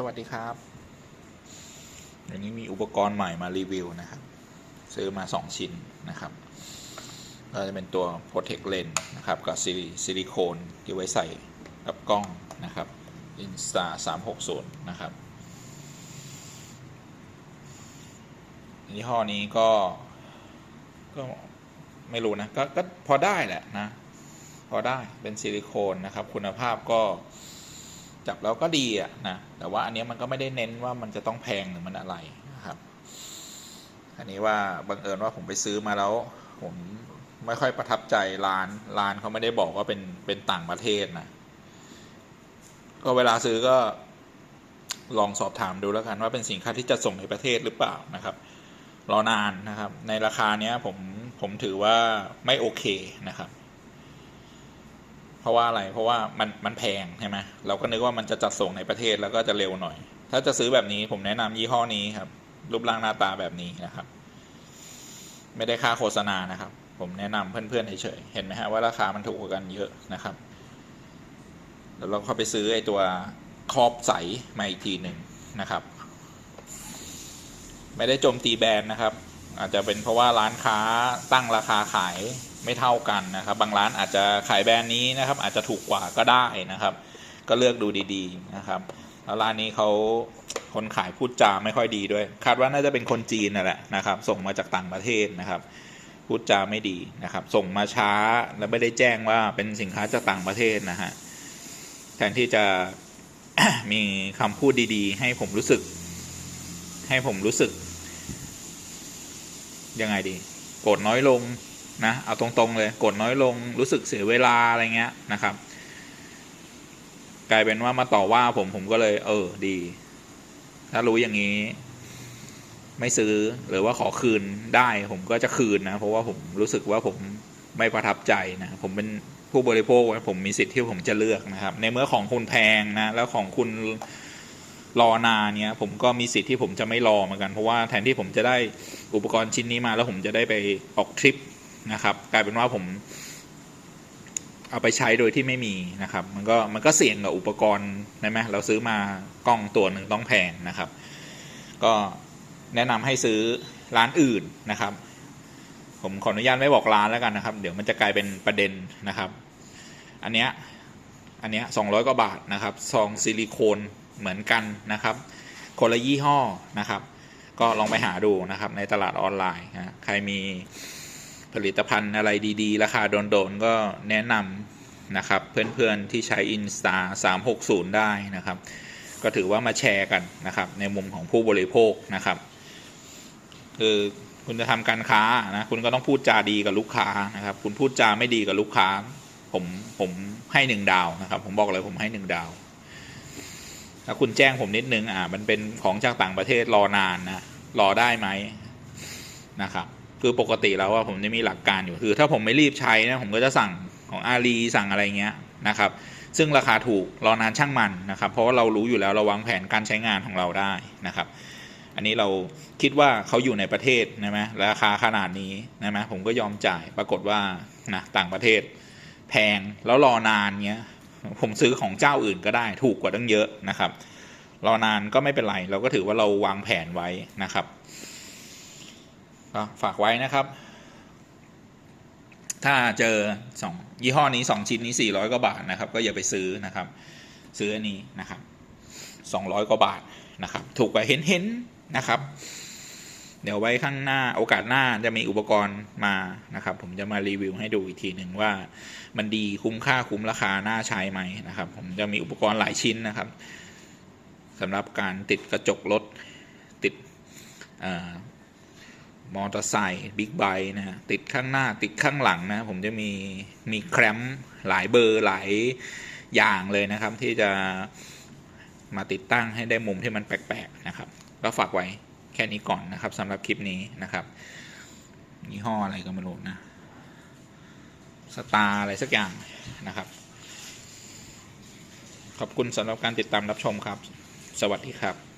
สวัสดีครับวันนี้มีอุปกรณ์ใหม่มารีวิวนะครับ ซื้อมา 2 ชิ้นนะครับก็จะเป็นตัว Protect Lens นะครับ กับซิลิซิลิโคนที่ไว้ใส่กับกล้องนะครับ Insta 360 นะครับยี่ห้อนี้ก็ก็ไม่รู้นะกก็พอได้แหละนะ พอได้เป็นซิลิโคนนะครับ คุณภาพก็ จับแล้วก็ดีอะนะแต่ว่าอันนี้มันก็ไม่ได้เน้นว่ามันจะต้องแพงหรือมันอะไรนะครับ อันนี้ว่าบังเอิญว่าผมไปซื้อมาแล้ว ผมไม่ค่อยประทับใจร้านร้านเขาไม่ได้บอกว่าเป็นเป็นต่างประเทศนะก็เวลาซื้อก็ลองสอบถามดูแล้วกันว่าเป็นสินค้าที่จะส่งในประเทศหรือเปล่านะครับรอนานนะครับ ในราคาเนี้ยผมผมถือว่าไม่โอเคนะครับ ราะว่าอะไรเพราะว่ามันมันแพงใช่ไหมเราก็นึกว่ามันจะจัดส่งในประเทศแล้วก็จะเร็วหน่อย ถ้าจะซื้อแบบนี้ผมแนะนำยี่ห้อนี้ครับ รูปร่างหน้าตาแบบนี้นะครับ ไม่ได้ค่าโฆษณานะครับ ผมแนะนำเพื่อนๆเฉยๆเห็นไหมฮะว่าราคามันถูกกว่ากันเยอะนะครับแล้วเราเข้าไปซื้อไอ้ตัวครอบใสมาอีกทีหนึ่งนะครับ ไม่ได้โจมตีแบรนด์นะครับ อาจจะเป็นเพราะว่าร้านค้าตั้งราคาขาย ไม่เท่ากันนะครับ บางร้านอาจจะขายแบรนด์นี้นะครับ อาจจะถูกกว่าก็ได้นะครับ ก็เลือกดูดีๆนะครับ แล้วร้านนี้เขาคนขายพูดจาไม่ค่อยดีด้วย คาดว่าน่าจะเป็นคนจีนนั่นแหละนะครับ ส่งมาจากต่างประเทศนะครับ พูดจาไม่ดีนะครับ ส่งมาช้าแล้วไม่ได้แจ้งว่าเป็นสินค้าจากต่างประเทศนะฮะแทนที่จะมีคำพูดดีๆ ให้ผมรู้สึก ให้ผมรู้สึก ยังไงดี โกรธน้อยลง นะเอาตรงๆเลยกรธน้อยลงรู้สึกเสียเวลาอะไรเงี้ยนะครับ กลายเป็นว่ามาต่อว่าผมผมก็เลย เออดี ถ้ารู้อย่างนี้ ไม่ซื้อหรือว่าขอคืนได้ผมก็จะคืนนะ เพราะว่าผมรู้สึกว่าผมไม่ประทับใจนะผมเป็นผู้บริโภคผมมีสิทธิ์ที่ผมจะเลือกนะครับ ในเมื่อของคุณแพงนะแล้วของคุณรอนานเนี้ยผมก็มีสิทธิ์ที่ผมจะไม่รอเหมือนกันเพราะว่าแทนที่ผมจะได้อุปกรณ์ชิ้นนี้มาแล้วผมจะได้ไปออกทริป นะครับ กลายเป็นว่าผม เอาไปใช้โดยที่ไม่มีนะครับ มันก็มันก็เสี่ยงกับอุปกรณ์ใช่ไหมเราซื้อมากล้องตัวหนึ่งต้องแพงนะครับ ก็แนะนำให้ซื้อร้านอื่นนะครับ ผมขออนุญาตไม่บอกร้านแล้วกันนะครับ เดี๋ยวมันจะกลายเป็นประเด็นนะครับ อันเนี้ยอันเนี้ยสองร้อยกว่าบาทนะครับซองซิลิโคนเหมือนกันนะครับคนละยี่ห้อนะครับ ก็ลองไปหาดูนะครับในตลาดออนไลน์นะใครมี ผลิตภัณฑ์อะไรดีๆ ราคาโดนๆ ก็แนะนำนะครับ เพื่อนๆที่ใช้ Insta 360 ได้นะครับ ก็ถือว่ามาแชร์กันนะครับ ในมุมของผู้บริโภคนะครับ คือคุณจะทำการค้านะคุณก็ต้องพูดจาดีกับลูกค้านะครับ คุณพูดจาไม่ดีกับลูกค้า ผมผมให้หนึ่งดาวนะครับ ผมบอกเลยผมให้หนึ่งดาวถ้าคุณแจ้งผมนิดนึงอ่ามันเป็นของจากต่างประเทศรอนานนะรอได้ไหมนะครับ คือปกติแล้วว่าผมจะมีหลักการอยู่คือ ถ้าผมไม่รีบใช้นะผมก็จะสั่งของอาลีสั่งอะไรเงี้ยนะครับ ซึ่งราคาถูกรอนานช่างมันนะครับ เพราะว่าเรารู้อยู่แล้วเราวางแผนการใช้งานของเราได้นะครับ อันนี้เราคิดว่าเขาอยู่ในประเทศนะไหมราคาขนาดนี้นะไหมผมก็ยอมจ่ายปรากฏว่านะต่างประเทศ แพงแล้วรอนานเงี้ยผมซื้อของเจ้าอื่นก็ได้ถูกกว่าตั้งเยอะนะครับ รอนานก็ไม่เป็นไร เราก็ถือว่าเราวางแผนไว้นะครับ ก็ฝากไว้นะครับ ถ้าเจอสองยี่ห้อนี้สองชิ้นนี้สี่ร้อยกว่าบาทนะครับ ก็อย่าไปซื้อนะครับ ซื้ออันนี้นะครับสองร้อยกว่าบาทนะครับ ถูกกว่าเห็นเห็นนะครับ เดี๋ยวไว้ข้างหน้าโอกาสหน้าจะมีอุปกรณ์มานะครับ ผมจะมารีวิวให้ดูอีกทีหนึ่งว่ามันดีคุ้มค่าคุ้มราคาน่าใช้ไหมนะครับ ผมจะมีอุปกรณ์หลายชิ้นนะครับสำหรับการติดกระจกรถติดอ่อ มอเตอร์ไซค์บิ๊กไบค์นะฮะติดข้างหน้าติดข้างหลังนะผมจะมีมีแครมป์หลายเบอร์หลายอย่างเลยนะครับ ที่จะมาติดตั้งให้ได้มุมที่มันแปลกๆนะครับ ก็ฝากไว้แค่นี้ก่อนนะครับสำหรับคลิปนี้นะครับยี่ห้ออะไรก็ไม่รู้นะสตาร์อะไรสักอย่างนะครับ ขอบคุณสำหรับการติดตามรับชมครับ สวัสดีครับ